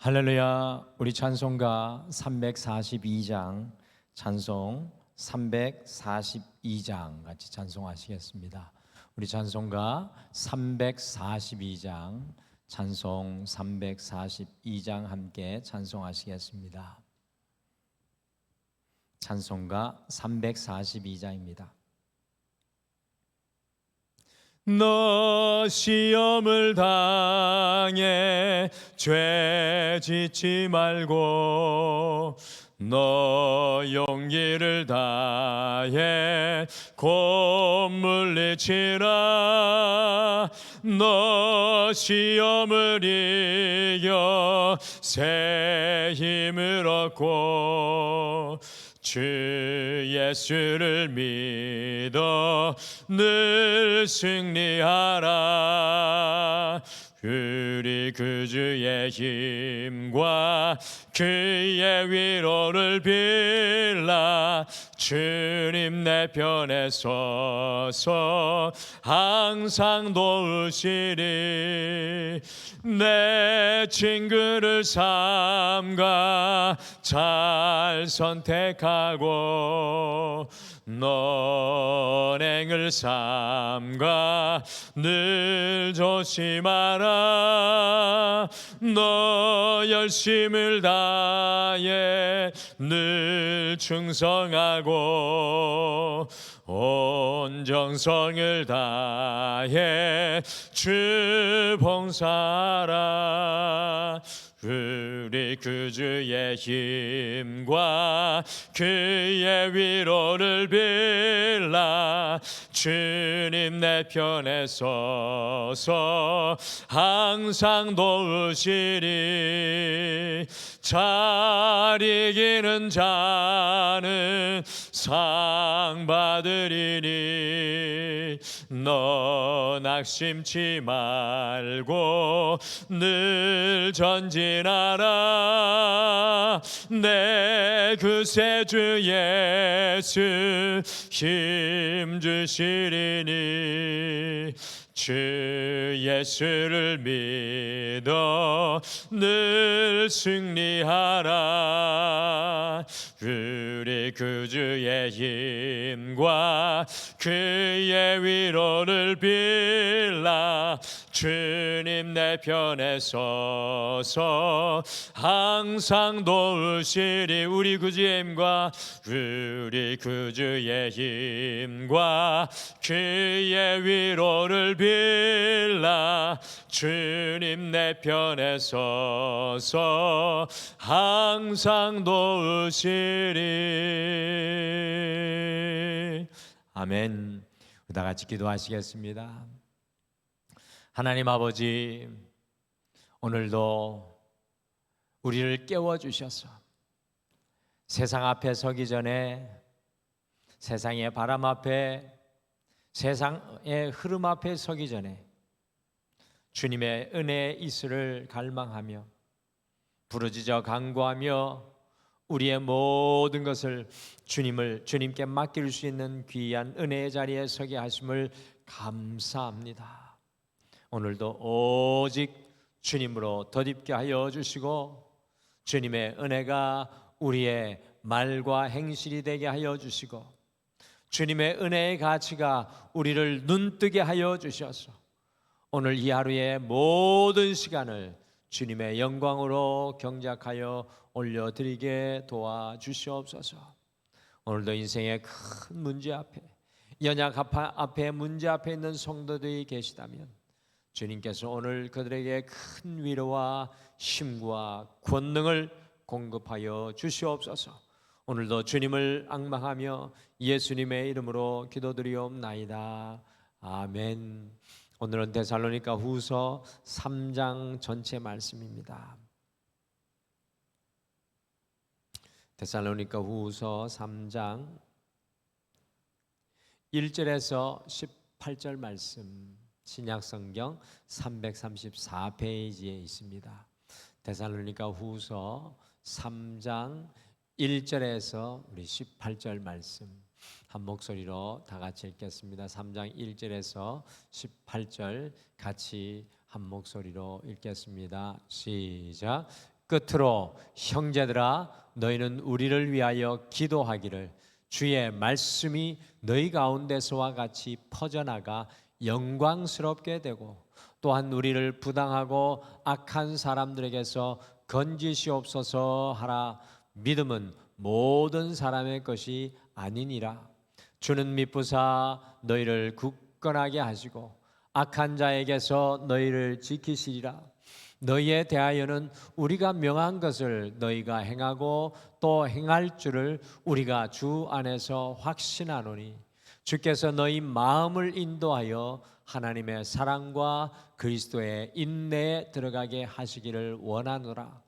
할렐루야. 우리 찬송가 342장 찬송 342장 같이 찬송하시겠습니다. 우리 찬송가 342장 찬송 342장 함께 찬송하시겠습니다. 찬송가 342장입니다. 너 시험을 당해 죄 짓지 말고 너 용기를 다해 곧 물리치라. 너 시험을 이겨 새 힘을 얻고 주 예수를 믿어 늘 승리하라. 우리 그 주의 힘과 그의 위로를 빌라 주님 내 편에 서서 항상 도우시리. 내 친구를 삼가 잘 선택하고 너행을 삼가 늘 조심하라. 너 열심을 다해 늘 충성하고 온 정성을 다해 주 봉사라 우리 그 주의 힘과 그의 위로를 빌라. 주님 내 편에 서서 항상 도우시리. 잘 이기는 자는 상 받으리니. 너 낙심치 말고 늘 전진 하라 내 그새 주 예수 힘 주시리니 주 예수를 믿어 늘 승리하라 우리 그 주의 힘과 그의 위로를 빌라 주님 내 편에 서서 항상 도우시리 우리 그 주의 힘과 우리 그 주의 힘과 그의 위로를 빌라 주님 내 편에 서서 항상 도우시리 아멘. 다 같이 기도하시겠습니다. 하나님 아버지 오늘도 우리를 깨워 주셔서 세상 앞에 서기 전에 세상의 바람 앞에 세상의 흐름 앞에 서기 전에 주님의 은혜의 이슬을 갈망하며 부르짖어 간구하며 우리의 모든 것을 주님을 주님께 맡길 수 있는 귀한 은혜의 자리에 서게 하심을 감사합니다. 오늘도 오직 주님으로 덧입게 하여 주시고 주님의 은혜가 우리의 말과 행실이 되게 하여 주시고 주님의 은혜의 가치가 우리를 눈뜨게 하여 주셔서 오늘 이 하루의 모든 시간을 주님의 영광으로 경작하여 올려드리게 도와주시옵소서. 오늘도 인생의 큰 문제 앞에 연약 앞에 문제 앞에 있는 성도들이 계시다면 주님께서 오늘 그들에게 큰 위로와 힘과 권능을 공급하여 주시옵소서. 오늘도 주님을 악망하며 예수님의 이름으로 기도드리옵나이다. 아멘. 오늘은 데살로니가 후서 3장 전체 말씀입니다. 데살로니가 후서 3장 1절에서 18절 말씀 신약 성경 334페이지에 있습니다. 데살로니가 후서 3장 1절에서 우리 18절 말씀 한 목소리로 다 같이 읽겠습니다. 3장 1절에서 18절 같이 한 목소리로 읽겠습니다. 시작. 끝으로 형제들아 너희는 우리를 위하여 기도하기를 주의 말씀이 너희 가운데서와 같이 퍼져나가 영광스럽게 되고 또한 우리를 부당하고 악한 사람들에게서 건지시옵소서 하라 믿음은 모든 사람의 것이 아니니라 주는 미쁘사 너희를 굳건하게 하시고 악한 자에게서 너희를 지키시리라 너희에 대하여는 우리가 명한 것을 너희가 행하고 또 행할 줄을 우리가 주 안에서 확신하노니 주께서 너희 마음을 인도하여 하나님의 사랑과 그리스도의 인내에 들어가게 하시기를 원하노라.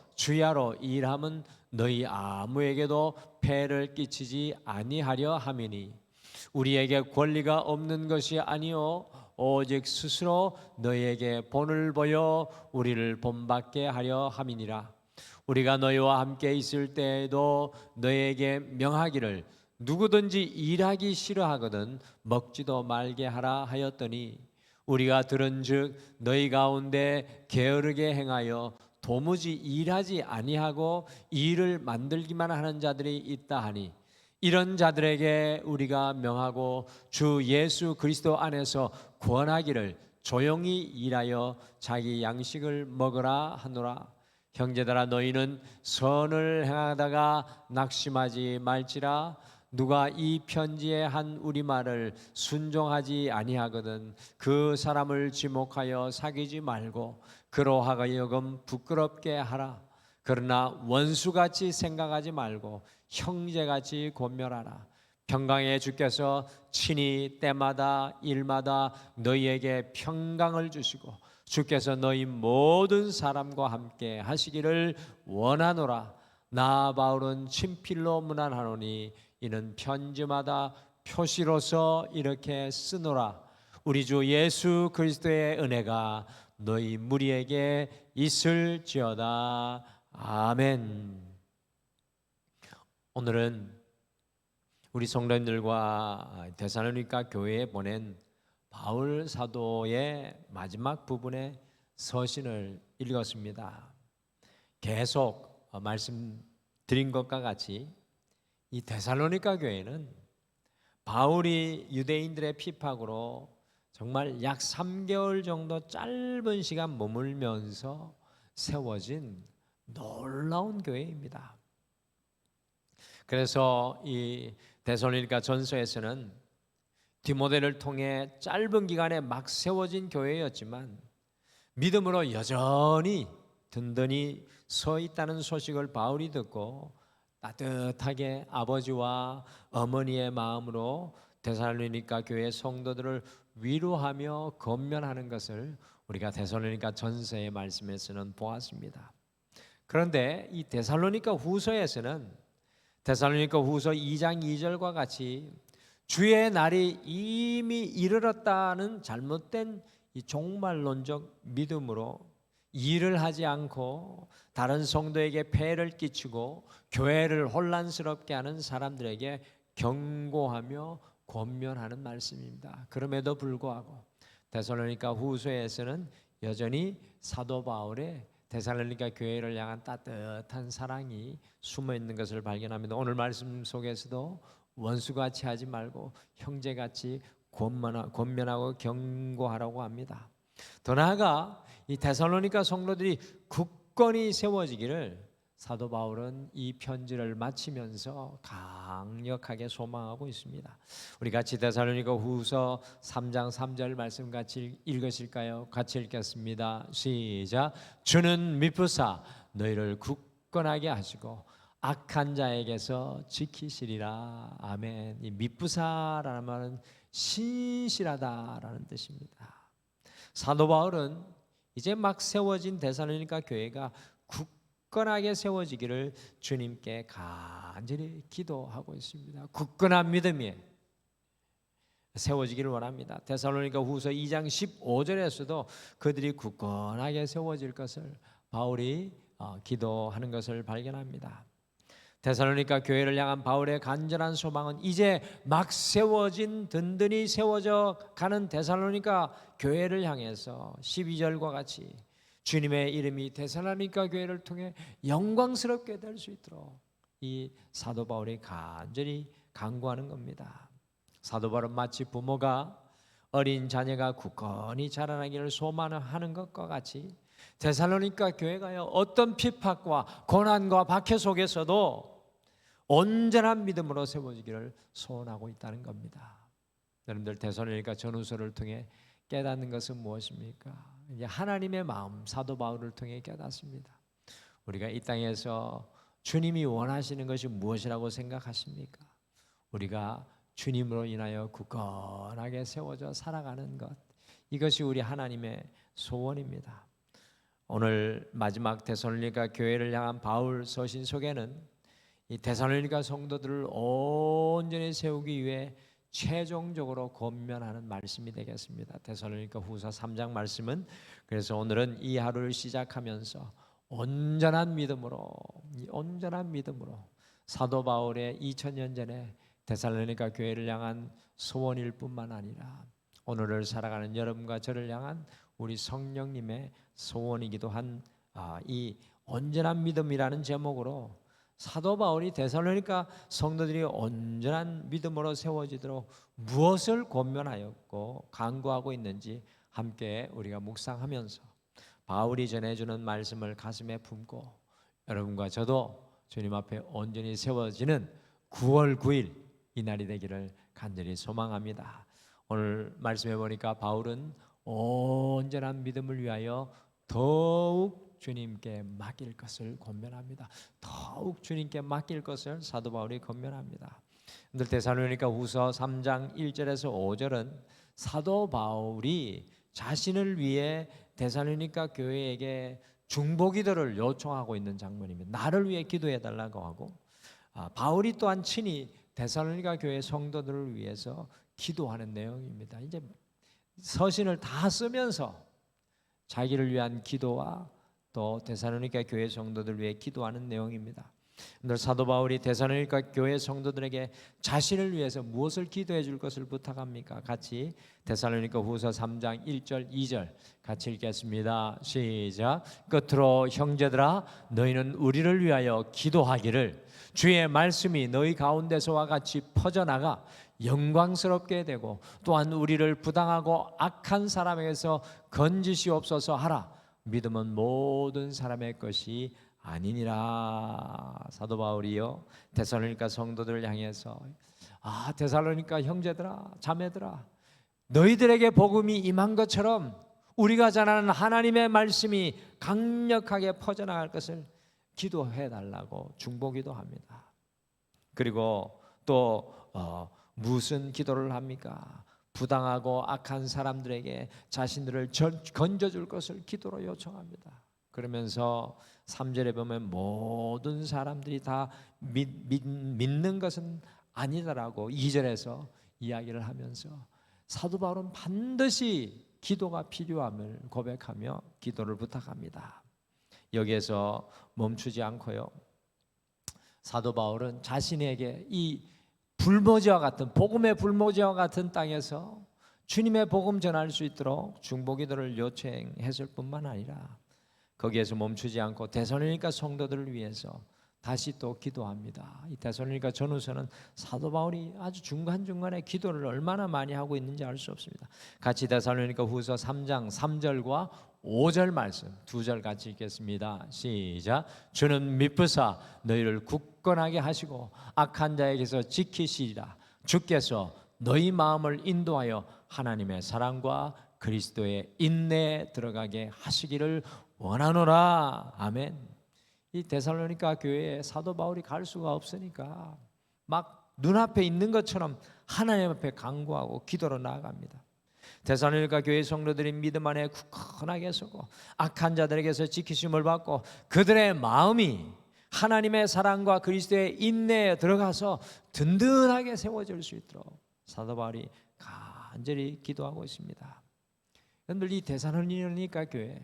주야로 일함은 너희 아무에게도 폐를 끼치지 아니하려 함이니 우리에게 권리가 없는 것이 아니요 오직 스스로 너희에게 본을 보여 우리를 본받게 하려 함이니라. 우리가 너희와 함께 있을 때에도 너희에게 명하기를 누구든지 일하기 싫어하거든 먹지도 말게 하라 하였더니 우리가 들은즉 너희 가운데 게으르게 행하여 도무지 일하지 아니하고 일을 만들기만 하는 자들이 있다 하니 이런 자들에게 우리가 명하고 주 예수 그리스도 안에서 구원하기를 조용히 일하여 자기 양식을 먹으라 하노라. 형제들아 너희는 선을 행하다가 낙심하지 말지라 누가 이 편지에 한 우리말을 순종하지 아니하거든 그 사람을 지목하여 사귀지 말고 그러하여금 부끄럽게 하라. 그러나 원수같이 생각하지 말고 형제같이 권멸하라. 평강의 주께서 친히 때마다 일마다 너희에게 평강을 주시고 주께서 너희 모든 사람과 함께 하시기를 원하노라. 나 바울은 친필로 문안하노니 이는 편지마다 표시로서 이렇게 쓰노라. 우리 주 예수 그리스도의 은혜가 너희 무리에게 있을지어다. 아멘. 오늘은 우리 성도님들과 데살로니가 교회에 보낸 바울 사도의 마지막 부분의 서신을 읽었습니다. 계속 말씀드린 것과 같이 이 데살로니가 교회는 바울이 유대인들의 핍박으로 정말 약 3개월 정도 짧은 시간 머물면서 세워진 놀라운 교회입니다. 그래서 이 데살로니가 전서에서는 디모데를 통해 짧은 기간에 막 세워진 교회였지만 믿음으로 여전히 든든히 서 있다는 소식을 바울이 듣고 따뜻하게 아버지와 어머니의 마음으로 데살로니가 교회 성도들을 위로하며 건면하는 것을 우리가 데살로니가 전서의 말씀에서는 보았습니다. 그런데 이 데살로니가 후서에서는 데살로니가 후서 2장 2절과 같이 주의 날이 이미 이르렀다는 잘못된 이 종말론적 믿음으로 일을 하지 않고 다른 성도에게 폐를 끼치고 교회를 혼란스럽게 하는 사람들에게 경고하며 권면하는 말씀입니다. 그럼에도 불구하고 데살로니가 후서에서는 여전히 사도 바울의 데살로니가 교회를 향한 따뜻한 사랑이 숨어 있는 것을 발견합니다. 오늘 말씀 속에서도 원수같이 하지 말고 형제같이 권면하고 경고하라고 합니다. 더 나아가 이 데살로니가 성도들이 굳건히 세워지기를 사도 바울은 이 편지를 마치면서 강력하게 소망하고 있습니다. 우리 같이 데살로니가 후서 3장 3절 말씀 같이 읽으실까요? 같이 읽겠습니다. 시작. 주는 미쁘사 너희를 굳건하게 하시고 악한 자에게서 지키시리라. 아멘. 이 미쁘사라는 말은 신실하다라는 뜻입니다. 사도 바울은 이제 막 세워진 데살로니가 교회가 굳건하게 세워지기를 주님께 간절히 기도하고 있습니다. 굳건한 믿음이 세워지기를 원합니다. 데살로니가 후서 2장 15절에서도 그들이 굳건하게 세워질 것을 바울이 어, 기도하는 것을 발견합니다. 데살로니가 교회를 향한 바울의 간절한 소망은 이제 막 세워진 든든히 세워져 가는 데살로니가 교회를 향해서 12절과 같이 주님의 이름이 데살로니가 교회를 통해 영광스럽게 될 수 있도록 이 사도 바울이 간절히 간구하는 겁니다. 사도 바울은 마치 부모가 어린 자녀가 굳건히 자라나기를 소망하는 것과 같이 데살로니가 교회가요 어떤 핍박과 고난과 박해 속에서도 온전한 믿음으로 세워지기를 소원하고 있다는 겁니다. 여러분들 데살로니가 전후서를 통해 깨닫는 것은 무엇입니까? 이제 하나님의 마음 사도 바울을 통해 깨닫습니다. 우리가 이 땅에서 주님이 원하시는 것이 무엇이라고 생각하십니까? 우리가 주님으로 인하여 굳건하게 세워져 살아가는 것 이것이 우리 하나님의 소원입니다. 오늘 마지막 데살로니가 교회를 향한 바울 서신 속에는 이 데살로니가 성도들을 온전히 세우기 위해 최종적으로 권면하는 말씀이 되겠습니다. 데살로니가 후서 3장 말씀은 그래서 오늘은 이 하루를 시작하면서 온전한 믿음으로 이 온전한 믿음으로 사도 바울의 2000년 전에 데살로니가 교회를 향한 소원일 뿐만 아니라 오늘을 살아가는 여러분과 저를 향한 우리 성령님의 소원이기도 한이 아, 온전한 믿음이라는 제목으로 사도 바울이 데살로니가 성도들이 온전한 믿음으로 세워지도록 무엇을 권면하였고 간구하고 있는지 함께 우리가 묵상하면서 바울이 전해주는 말씀을 가슴에 품고 여러분과 저도 주님 앞에 온전히 세워지는 9월 9일 이 날이 되기를 간절히 소망합니다. 오늘 말씀해 보니까 바울은 온전한 믿음을 위하여 더욱 주님께 맡길 것을 권면합니다. 더욱 주님께 맡길 것을 사도 바울이 권면합니다. 오늘 데살로니가 후서 3장 1절에서 5절은 사도 바울이 자신을 위해 데살로니가 교회에게 중보기도를 요청하고 있는 장면입니다. 나를 위해 기도해 달라고 하고 아, 바울이 또한 친히 데살로니가 교회 성도들을 위해서 기도하는 내용입니다. 이제 서신을 다 쓰면서 자기를 위한 기도와 또 데살로니가 교회 성도들 위해 기도하는 내용입니다. 오늘 사도 바울이 데살로니가 교회 성도들에게 자신을 위해서 무엇을 기도해 줄 것을 부탁합니까? 같이 데살로니가 후서 3장 1절 2절 같이 읽겠습니다. 시작. 끝으로 형제들아 너희는 우리를 위하여 기도하기를 주의 말씀이 너희 가운데서와 같이 퍼져나가 영광스럽게 되고 또한 우리를 부당하고 악한 사람에게서 건지시옵소서 하라. 믿음은 모든 사람의 것이 아니니라. 사도 바울이요 데살로니가 성도들을 향해서 아 데살로니가 형제들아 자매들아 너희들에게 복음이 임한 것처럼 우리가 전하는 하나님의 말씀이 강력하게 퍼져나갈 것을 기도해 달라고 중보기도 합니다. 그리고 또 어, 무슨 기도를 합니까? 부당하고 악한 사람들에게 자신들을 건져줄 것을 기도로 요청합니다. 그러면서 3절에 보면 모든 사람들이 다 믿, 믿, 믿는 것은 아니다라고 2절에서 이야기를 하면서 사도 바울은 반드시 기도가 필요함을 고백하며 기도를 부탁합니다. 여기에서 멈추지 않고요. 사도 바울은 자신에게 이 불모지와 같은 복음의 불모지와 같은 땅에서 주님의 복음 전할 수 있도록 중보기도를 요청했을 뿐만 아니라 거기에서 멈추지 않고 대선이니까 성도들을 위해서 다시 또 기도합니다. 이 대선이니까 전후서는 사도 바울이 아주 중간 중간에 기도를 얼마나 많이 하고 있는지 알 수 없습니다. 같이 대선이니까 후서 3장 3절과 5절 말씀 두 절 같이 읽겠습니다. 시작. 주는 미쁘사 너희를 굳건하게 하시고 악한 자에게서 지키시리라. 주께서 너희 마음을 인도하여 하나님의 사랑과 그리스도의 인내에 들어가게 하시기를 원하노라. 아멘. 이 데살로니가 교회에 사도 바울이 갈 수가 없으니까 막 눈앞에 있는 것처럼 하나님 앞에 간구하고 기도로 나아갑니다. 데살로니가 교회 성도들이 믿음 안에 굳건하게 서고 악한 자들에게서 지키심을 받고 그들의 마음이 하나님의 사랑과 그리스도의 인내에 들어가서 든든하게 세워질 수 있도록 사도 바울이 간절히 기도하고 있습니다. 여러분들 이 데살로니가 교회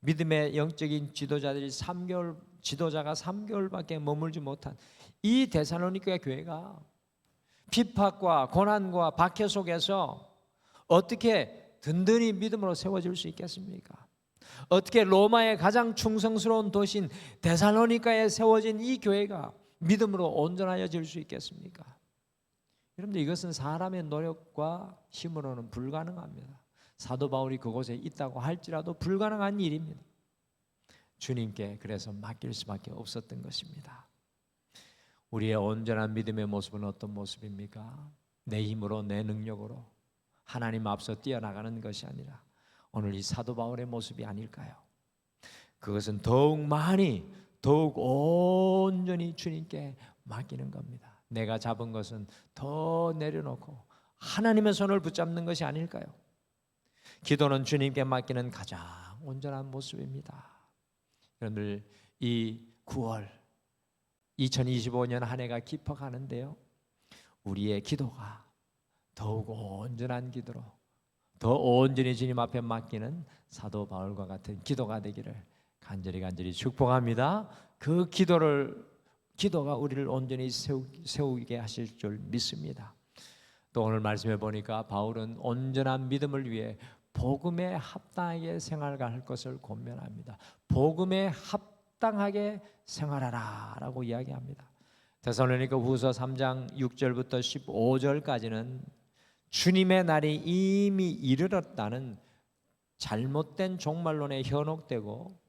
믿음의 영적인 지도자들이 3개월 지도자가 3개월밖에 머물지 못한 이 데살로니가 교회가 핍박과 고난과 박해 속에서 어떻게 든든히 믿음으로 세워질 수 있겠습니까? 어떻게 로마의 가장 충성스러운 도시인 데살로니카에 세워진 이 교회가 믿음으로 온전하여질 수 있겠습니까? 여러분들 이것은 사람의 노력과 힘으로는 불가능합니다. 사도 바울이 그곳에 있다고 할지라도 불가능한 일입니다. 주님께 그래서 맡길 수밖에 없었던 것입니다. 우리의 온전한 믿음의 모습은 어떤 모습입니까? 내 힘으로 내 능력으로 하나님 앞서 뛰어나가는 것이 아니라 오늘 이 사도 바울의 모습이 아닐까요? 그것은 더욱 많이 더욱 온전히 주님께 맡기는 겁니다. 내가 잡은 것은 더 내려놓고 하나님의 손을 붙잡는 것이 아닐까요? 기도는 주님께 맡기는 가장 온전한 모습입니다. 여러분들 이 9월 2025년 한 해가 깊어가는데요. 우리의 기도가 더욱 온전한 기도로 더 온전히 주님 앞에 맡기는 사도 바울과 같은 기도가 되기를 간절히 간절히 축복합니다. 그 기도를 기도가 우리를 온전히 세우, 세우 게 하실 줄 믿습니다. 또 오늘 말씀해 보니까 바울은 온전한 믿음을 위해 복음에 합당하게 생활할 것을 권면합니다. 복음에 합당하게 생활하라라고 이야기합니다. 데살로니가 후서 3장 6절부터 15절까지는 주님의 날이 이미 이르렀다는 잘못된 종말론에 현혹되고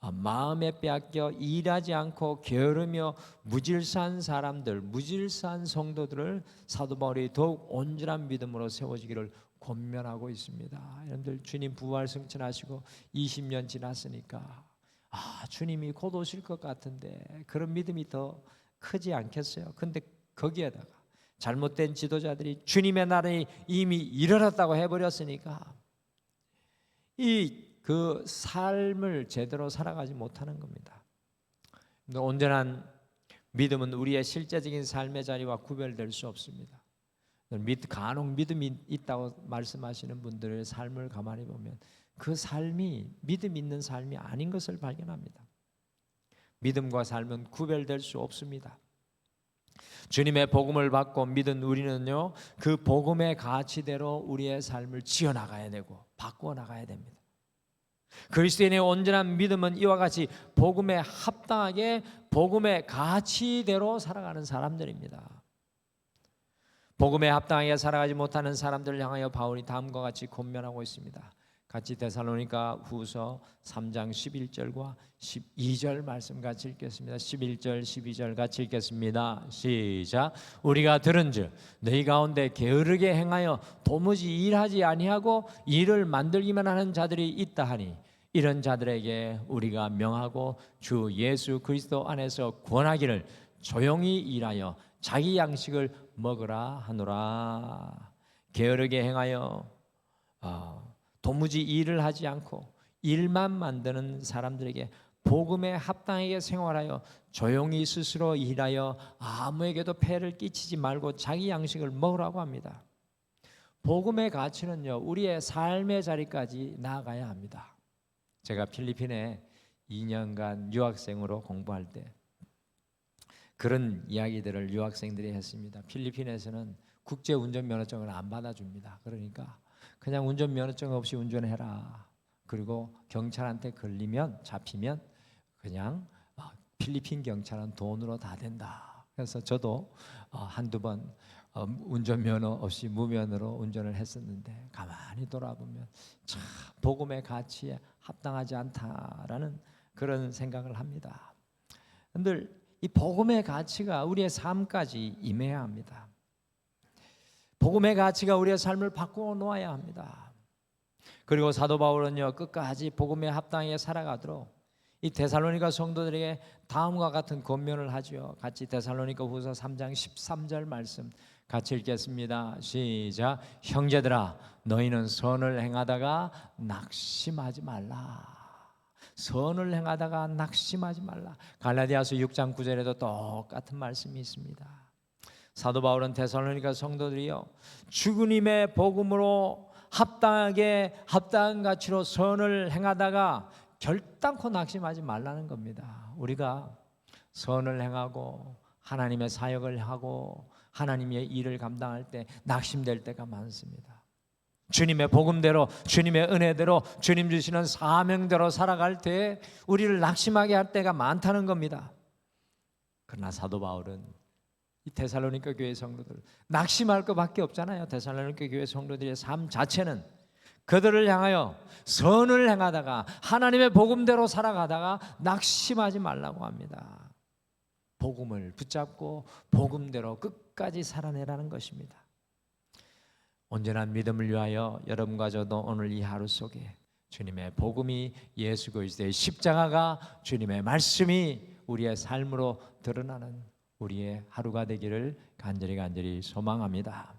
아, 마음에 빼앗겨 일하지 않고 게으르며 무질서한 사람들, 무질서한 성도들을 사도 바울이 더욱 온전한 믿음으로 세워지기를 권면하고 있습니다. 여러분들 주님 부활 승천하시고 20년 지났으니까 아 주님이 곧 오실 것 같은데 그런 믿음이 더 크지 않겠어요. 근데 거기에다가 잘못된 지도자들이 주님의 날이 이미 이르렀다고 해버렸으니까 이 그 삶을 제대로 살아가지 못하는 겁니다. 온전한 믿음은 우리의 실제적인 삶의 자리와 구별될 수 없습니다. 믿 간혹 믿음이 있다고 말씀하시는 분들의 삶을 가만히 보면 그 삶이 믿음 있는 삶이 아닌 것을 발견합니다. 믿음과 삶은 구별될 수 없습니다. 주님의 복음을 받고 믿은 우리는요 그 복음의 가치대로 우리의 삶을 지어 나가야 되고 바꾸어 나가야 됩니다. 그리스도인의 온전한 믿음은 이와 같이 복음에 합당하게 복음의 가치대로 살아가는 사람들입니다. 복음에 합당하게 살아가지 못하는 사람들을 향하여 바울이 다음과 같이 권면하고 있습니다. 같이 데살로니가 후서 3장 11절과 12절 말씀 같이 읽겠습니다. 11절 12절 같이 읽겠습니다. 시작. 우리가 들은즉 너희 가운데 게으르게 행하여 도무지 일하지 아니하고 일을 만들기만 하는 자들이 있다 하니 이런 자들에게 우리가 명하고 주 예수 그리스도 안에서 권하기를 조용히 일하여 자기 양식을 먹으라 하노라. 게으르게 행하여 어, 도무지 일을 하지 않고 일만 만드는 사람들에게 복음에 합당하게 생활하여 조용히 스스로 일하여 아무에게도 폐를 끼치지 말고 자기 양식을 먹으라고 합니다. 복음의 가치는요 우리의 삶의 자리까지 나아가야 합니다. 제가 필리핀에 2년간 유학생으로 공부할 때 그런 이야기들을 유학생들이 했습니다. 필리핀에서는 국제 운전 면허증을 안 받아줍니다. 그러니까 그냥 운전 면허증 없이 운전해라. 그리고 경찰한테 걸리면 잡히면 그냥 어, 필리핀 경찰은 돈으로 다 된다. 그래서 저도 어, 한두 번 어, 운전면허 없이 무면으로 운전을 했었는데 가만히 돌아보면 참 복음의 가치에 합당하지 않다라는 그런 생각을 합니다. 근데 이 복음의 가치가 우리의 삶까지 임해야 합니다. 복음의 가치가 우리의 삶을 바꾸어 놓아야 합니다. 그리고 사도 바울은요 끝까지 복음에 합당하게 살아가도록 이 데살로니가 성도들에게 다음과 같은 권면을 하죠. 같이 데살로니가 후서 3장 13절 말씀 같이 읽겠습니다. 시작. 형제들아, 너희는 선을 행하다가 낙심하지 말라. 선을 행하다가 낙심하지 말라. 갈라디아서 6장 9절에도 똑같은 말씀이 있습니다. 사도 바울은 데살로니가 성도들이요 주님의 복음으로 합당하게 합당한 가치로 선을 행하다가 결단코 낙심하지 말라는 겁니다. 우리가 선을 행하고 하나님의 사역을 하고 하나님의 일을 감당할 때 낙심될 때가 많습니다. 주님의 복음대로 주님의 은혜대로 주님 주시는 사명대로 살아갈 때 우리를 낙심하게 할 때가 많다는 겁니다. 그러나 사도 바울은 이 데살로니가 교회 성도들 낙심할 것밖에 없잖아요. 데살로니가 교회 성도들의 삶 자체는 그들을 향하여 선을 행하다가 하나님의 복음대로 살아가다가 낙심하지 말라고 합니다. 복음을 붙잡고 복음대로 끝까지 살아내라는 것입니다. 온전한 믿음을 위하여 여러분과 저도 오늘 이 하루 속에 주님의 복음이 예수 그리스도의 십자가가 주님의 말씀이 우리의 삶으로 드러나는 우리의 하루가 되기를 간절히 간절히 소망합니다.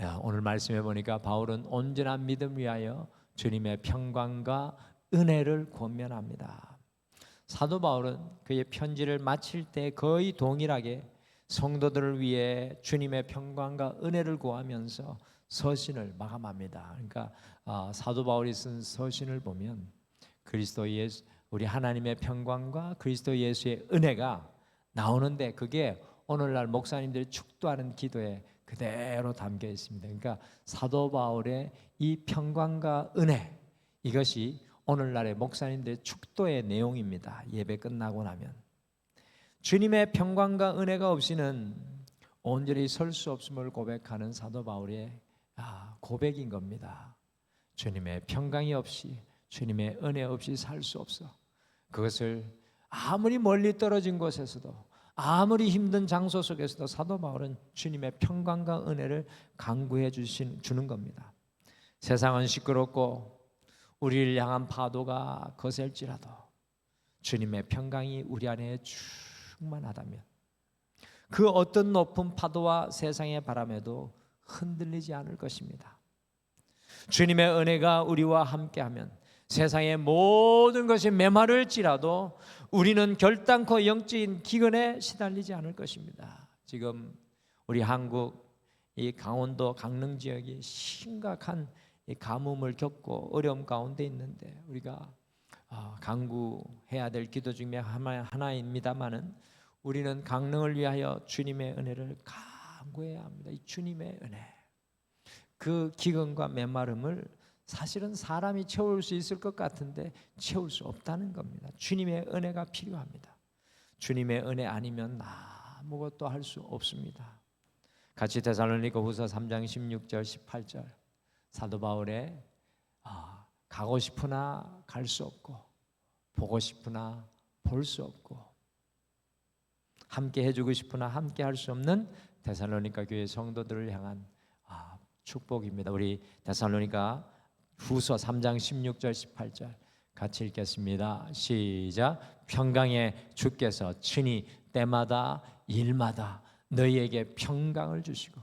야, 오늘 말씀해 보니까 바울은 온전한 믿음 위하여 주님의 평강과 은혜를 권면합니다. 사도 바울은 그의 편지를 마칠 때 거의 동일하게 성도들을 위해 주님의 평강과 은혜를 구하면서 서신을 마감합니다. 그러니까 아, 사도 바울이 쓴 서신을 보면 그리스도 예수 우리 하나님의 평강과 그리스도 예수의 은혜가 나오는데 그게 오늘날 목사님들이 축도하는 기도에 그대로 담겨 있습니다. 그러니까 사도 바울의 이 평강과 은혜 이것이 오늘날의 목사님들의 축도의 내용입니다. 예배 끝나고 나면 주님의 평강과 은혜가 없이는 온전히 설 수 없음을 고백하는 사도 바울의 아, 고백인 겁니다. 주님의 평강이 없이 주님의 은혜 없이 살 수 없어. 그것을 아무리 멀리 떨어진 곳에서도 아무리 힘든 장소 속에서도 사도 바울은 주님의 평강과 은혜를 강구해 주신 주는 겁니다. 세상은 시끄럽고 우리를 향한 파도가 거셀지라도 주님의 평강이 우리 안에 충만하다면 그 어떤 높은 파도와 세상의 바람에도 흔들리지 않을 것입니다. 주님의 은혜가 우리와 함께하면 세상의 모든 것이 메마를지라도 우리는 결단코 영적인 기근에 시달리지 않을 것입니다. 지금 우리 한국 이 강원도 강릉 지역이 심각한 이 가뭄을 겪고 어려움 가운데 있는데 우리가 아, 강구해야 될 기도 중에 하나, 하나입니다만은 우리는 강릉을 위하여 주님의 은혜를 강구해야 합니다. 이 주님의 은혜, 그 기근과 메마름을 사실은 사람이 채울 수 있을 것 같은데 채울 수 없다는 겁니다. 주님의 은혜가 필요합니다. 주님의 은혜 아니면 아무것도 할 수 없습니다. 같이 데살로니가 후서 3장 16절 18절 사도 바울의 아, 가고 싶으나 갈 수 없고 보고 싶으나 볼 수 없고 함께 해주고 싶으나 함께 할 수 없는 데살로니가 교회 성도들을 향한 아, 축복입니다. 우리 데살로니가 후서 3장 16절 18절 같이 읽겠습니다. 시작. 평강의 주께서 친히 때마다 일마다 너희에게 평강을 주시고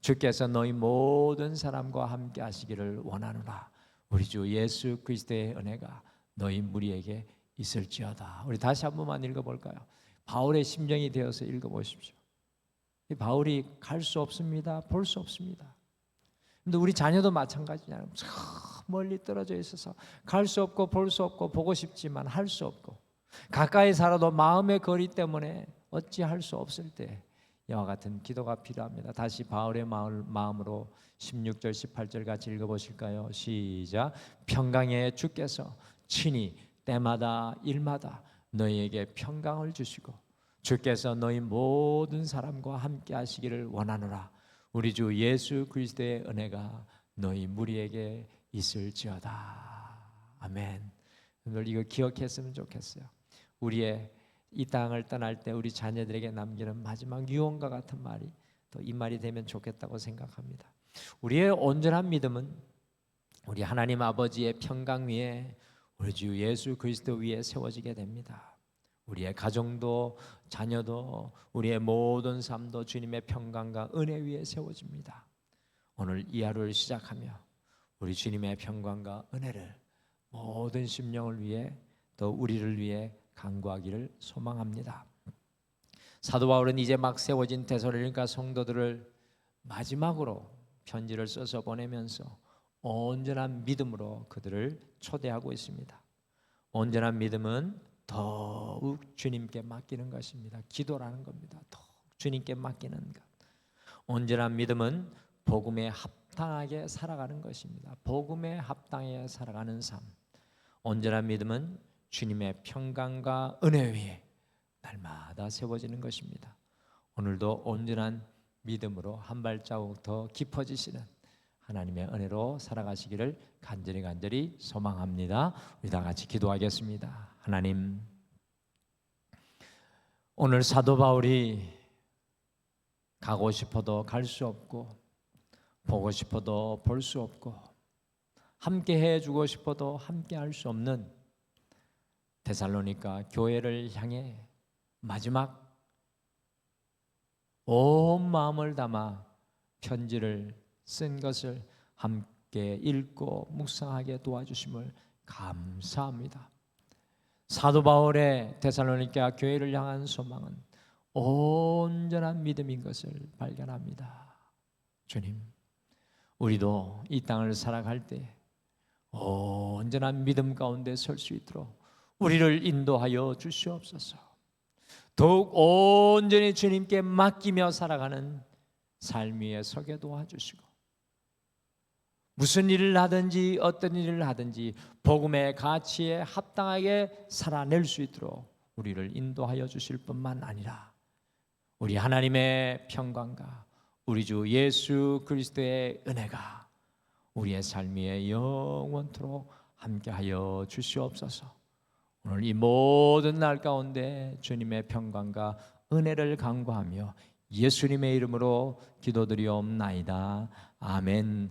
주께서 너희 모든 사람과 함께 하시기를 원하노라. 우리 주 예수 그리스도의 은혜가 너희 무리에게 있을지어다. 우리 다시 한 번만 읽어볼까요? 바울의 심정이 되어서 읽어보십시오. 바울이 갈 수 없습니다. 볼 수 없습니다. 근데 우리 자녀도 마찬가지잖아요. 멀리 떨어져 있어서 갈 수 없고 볼 수 없고 보고 싶지만 할 수 없고 가까이 살아도 마음의 거리 때문에 어찌 할 수 없을 때 이와 같은 기도가 필요합니다. 다시 바울의 마음으로 16절 18절 같이 읽어 보실까요? 시작. 평강의 주께서 친히 때마다 일마다 너희에게 평강을 주시고 주께서 너희 모든 사람과 함께 하시기를 원하노라. 우리 주 예수 그리스도의 은혜가 너희 무리에게 있을지어다. 아멘. 오늘 이거 기억했으면 좋겠어요. 우리의 이 땅을 떠날 때 우리 자녀들에게 남기는 마지막 유언과 같은 말이 또 이 말이 되면 좋겠다고 생각합니다. 우리의 온전한 믿음은 우리 하나님 아버지의 평강 위에 우리 주 예수 그리스도 위에 세워지게 됩니다. 우리의 가정도 자녀도 우리의 모든 삶도 주님의 평강과 은혜 위에 세워집니다. 오늘 이 하루를 시작하며 우리 주님의 평강과 은혜를 모든 심령을 위해 또 우리를 위해 간구하기를 소망합니다. 사도 바울은 이제 막 세워진 데살로니가 성도들을 마지막으로 편지를 써서 보내면서 온전한 믿음으로 그들을 초대하고 있습니다. 온전한 믿음은 더욱 주님께 맡기는 것입니다. 기도라는 겁니다. 더욱 주님께 맡기는 것. 온전한 믿음은 복음에 합당하게 살아가는 것입니다. 복음에 합당하게 살아가는 삶. 온전한 믿음은 주님의 평강과 은혜 위에 날마다 세워지는 것입니다. 오늘도 온전한 믿음으로 한 발자국 더 깊어지시는 하나님의 은혜로 살아가시기를 간절히 간절히 소망합니다. 우리 다 같이 기도하겠습니다. 하나님, 오늘 사도 바울이 가고 싶어도 갈 수 없고 보고 싶어도 볼 수 없고 함께 해 주고 싶어도 함께 할 수 없는 데살로니가 교회를 향해 마지막 온 마음을 담아 편지를 쓴 것을 함께 읽고 묵상하게 도와주심을 감사합니다. 사도 바울의 데살로니가 교회를 향한 소망은 온전한 믿음인 것을 발견합니다. 주님, 우리도 이 땅을 살아갈 때 온전한 믿음 가운데 설 수 있도록 우리를 인도하여 주시옵소서. 더욱 온전히 주님께 맡기며 살아가는 삶 위에 서게 도와주시고 무슨 일을 하든지 어떤 일을 하든지 복음의 가치에 합당하게 살아낼 수 있도록 우리를 인도하여 주실 뿐만 아니라 우리 하나님의 평강과 우리 주 예수 그리스도의 은혜가 우리의 삶 위에 영원토록 함께하여 주시옵소서. 오늘 이 모든 날 가운데 주님의 평강과 은혜를 간구하며 예수님의 이름으로 기도드리옵나이다. 아멘.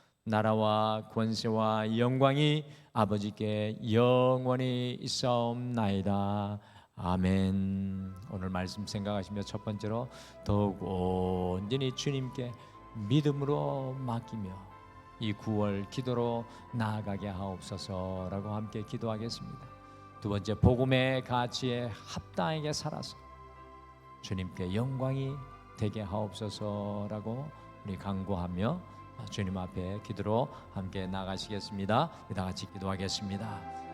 나라와 권세와 영광이 아버지께 영원히 있사옵나이다 아멘 오늘 말씀 생각하시며 첫 번째로 더욱 온전히 주님께 믿음으로 맡기며 이 9월 기도로 나아가게 하옵소서라고 함께 기도하겠습니다. 두 번째 복음의 가치에 합당하게 살아서 주님께 영광이 되게 하옵소서라고 우리 간구하며 주님 앞에 기도로 함께 나가시겠습니다. 다 같이 기도하겠습니다.